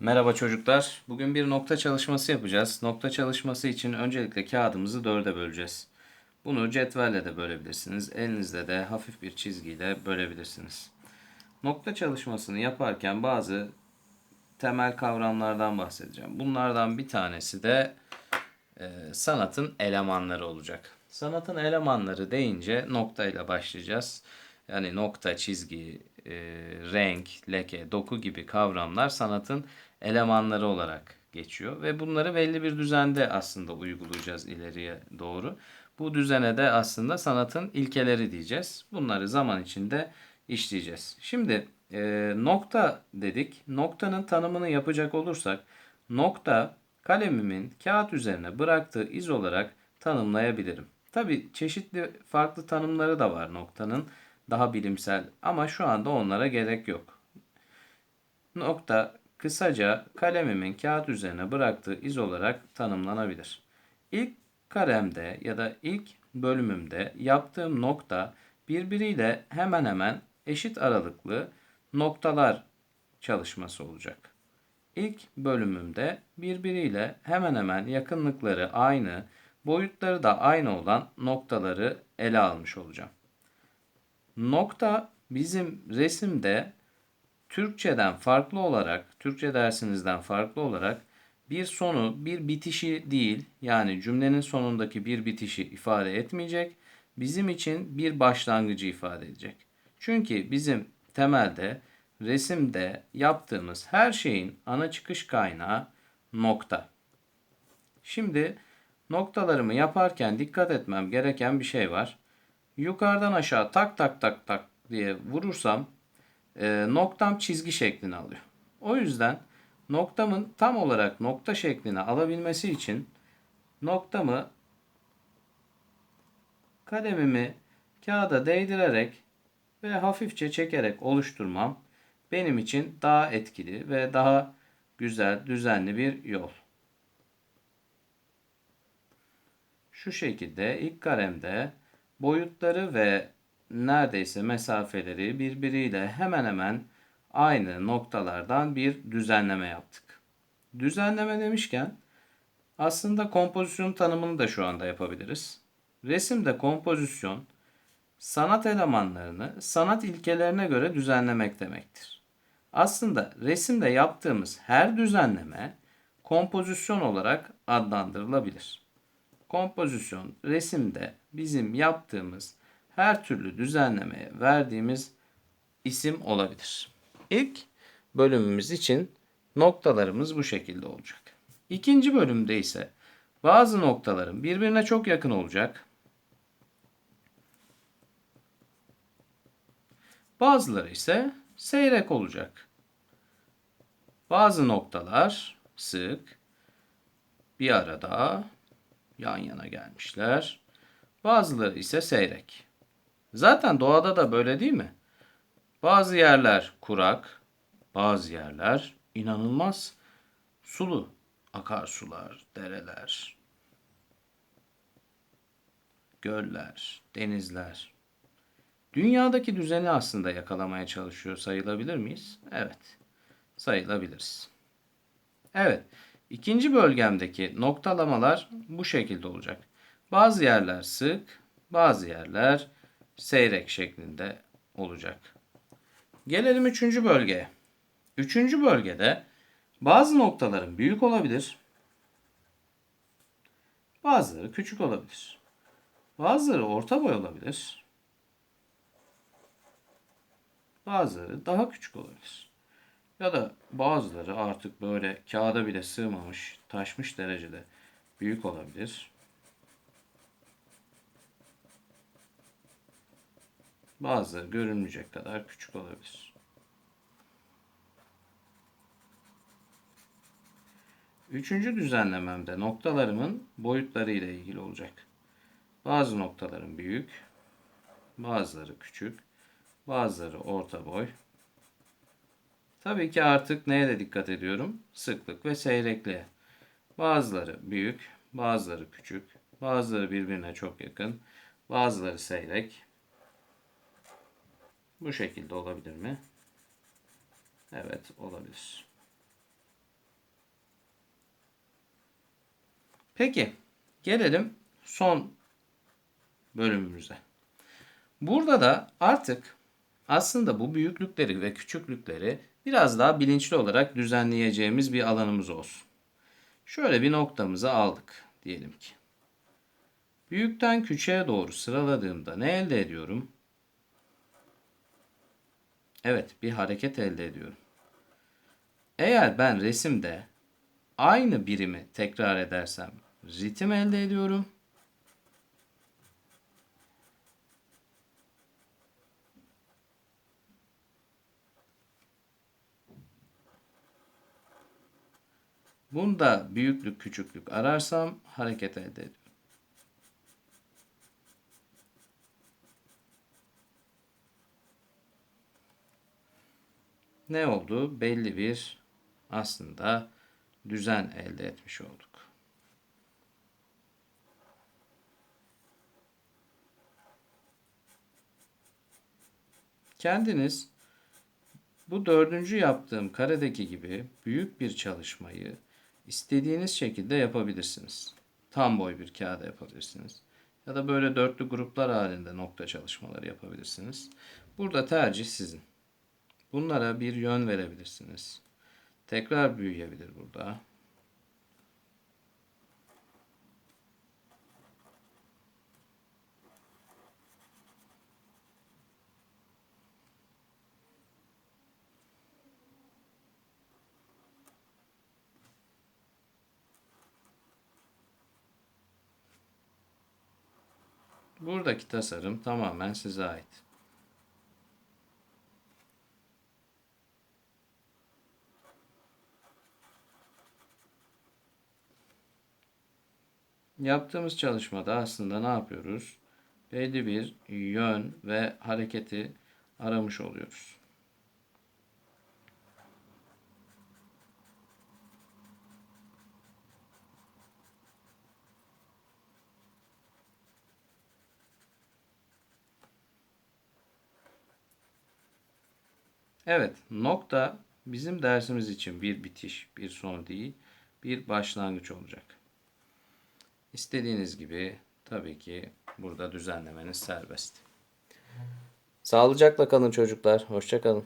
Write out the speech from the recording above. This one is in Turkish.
Merhaba çocuklar. Bugün bir nokta çalışması yapacağız. Nokta çalışması için öncelikle kağıdımızı dörde böleceğiz. Bunu cetvelle de bölebilirsiniz. Elinizde de hafif bir çizgiyle bölebilirsiniz. Nokta çalışmasını yaparken bazı temel kavramlardan bahsedeceğim. Bunlardan bir tanesi de e, sanatın elemanları olacak. Sanatın elemanları deyince noktayla başlayacağız. Yani nokta, çizgi, e, renk, leke, doku gibi kavramlar sanatın elemanları olarak geçiyor ve bunları belli bir düzende aslında uygulayacağız ileriye doğru. Bu düzene de aslında sanatın ilkeleri diyeceğiz. Bunları zaman içinde işleyeceğiz. Şimdi e, nokta dedik. Noktanın tanımını yapacak olursak nokta kalemimin kağıt üzerine bıraktığı iz olarak tanımlayabilirim. Tabi çeşitli farklı tanımları da var noktanın daha bilimsel ama şu anda onlara gerek yok. Nokta kısaca kalemimin kağıt üzerine bıraktığı iz olarak tanımlanabilir. İlk karemde ya da ilk bölümümde yaptığım nokta birbiriyle hemen hemen eşit aralıklı noktalar çalışması olacak. İlk bölümümde birbiriyle hemen hemen yakınlıkları aynı, boyutları da aynı olan noktaları ele almış olacağım. Nokta bizim resimde Türkçeden farklı olarak, Türkçe dersinizden farklı olarak bir sonu, bir bitişi değil, yani cümlenin sonundaki bir bitişi ifade etmeyecek. Bizim için bir başlangıcı ifade edecek. Çünkü bizim temelde resimde yaptığımız her şeyin ana çıkış kaynağı nokta. Şimdi noktalarımı yaparken dikkat etmem gereken bir şey var. Yukarıdan aşağı tak tak tak tak diye vurursam e, noktam çizgi şeklini alıyor. O yüzden noktamın tam olarak nokta şeklini alabilmesi için noktamı kalemimi kağıda değdirerek ve hafifçe çekerek oluşturmam benim için daha etkili ve daha güzel, düzenli bir yol. Şu şekilde ilk kalemde boyutları ve neredeyse mesafeleri birbiriyle hemen hemen aynı noktalardan bir düzenleme yaptık. Düzenleme demişken aslında kompozisyon tanımını da şu anda yapabiliriz. Resimde kompozisyon sanat elemanlarını sanat ilkelerine göre düzenlemek demektir. Aslında resimde yaptığımız her düzenleme kompozisyon olarak adlandırılabilir. Kompozisyon resimde bizim yaptığımız her türlü düzenlemeye verdiğimiz isim olabilir. İlk bölümümüz için noktalarımız bu şekilde olacak. İkinci bölümde ise bazı noktaların birbirine çok yakın olacak. Bazıları ise seyrek olacak. Bazı noktalar sık bir arada yan yana gelmişler. Bazıları ise seyrek. Zaten doğada da böyle değil mi? Bazı yerler kurak, bazı yerler inanılmaz sulu. Akarsular, dereler, göller, denizler. Dünyadaki düzeni aslında yakalamaya çalışıyor sayılabilir miyiz? Evet, sayılabiliriz. Evet, ikinci bölgemdeki noktalamalar bu şekilde olacak. Bazı yerler sık, bazı yerler seyrek şeklinde olacak. Gelelim üçüncü bölgeye. Üçüncü bölgede bazı noktaların büyük olabilir. Bazıları küçük olabilir. Bazıları orta boy olabilir. Bazıları daha küçük olabilir. Ya da bazıları artık böyle kağıda bile sığmamış, taşmış derecede büyük olabilir. Bazıları görünmeyecek kadar küçük olabilir. Üçüncü düzenlememde noktalarımın boyutları ile ilgili olacak. Bazı noktaların büyük, bazıları küçük, bazıları orta boy. Tabii ki artık neye de dikkat ediyorum? Sıklık ve seyrekliğe. Bazıları büyük, bazıları küçük, bazıları birbirine çok yakın, bazıları seyrek. Bu şekilde olabilir mi? Evet, olabilir. Peki, gelelim son bölümümüze. Burada da artık aslında bu büyüklükleri ve küçüklükleri biraz daha bilinçli olarak düzenleyeceğimiz bir alanımız olsun. Şöyle bir noktamızı aldık diyelim ki. Büyükten küçüğe doğru sıraladığımda ne elde ediyorum? Evet, bir hareket elde ediyorum. Eğer ben resimde aynı birimi tekrar edersem ritim elde ediyorum. Bunda büyüklük küçüklük ararsam hareket elde ediyorum. Ne oldu? Belli bir aslında düzen elde etmiş olduk. Kendiniz bu dördüncü yaptığım karedeki gibi büyük bir çalışmayı istediğiniz şekilde yapabilirsiniz. Tam boy bir kağıda yapabilirsiniz. Ya da böyle dörtlü gruplar halinde nokta çalışmaları yapabilirsiniz. Burada tercih sizin. Bunlara bir yön verebilirsiniz. Tekrar büyüyebilir burada. Buradaki tasarım tamamen size ait. Yaptığımız çalışmada aslında ne yapıyoruz? Belli bir yön ve hareketi aramış oluyoruz. Evet, nokta bizim dersimiz için bir bitiş, bir son değil, bir başlangıç olacak. İstediğiniz gibi tabii ki burada düzenlemeniz serbest. Sağlıcakla kalın çocuklar. Hoşça kalın.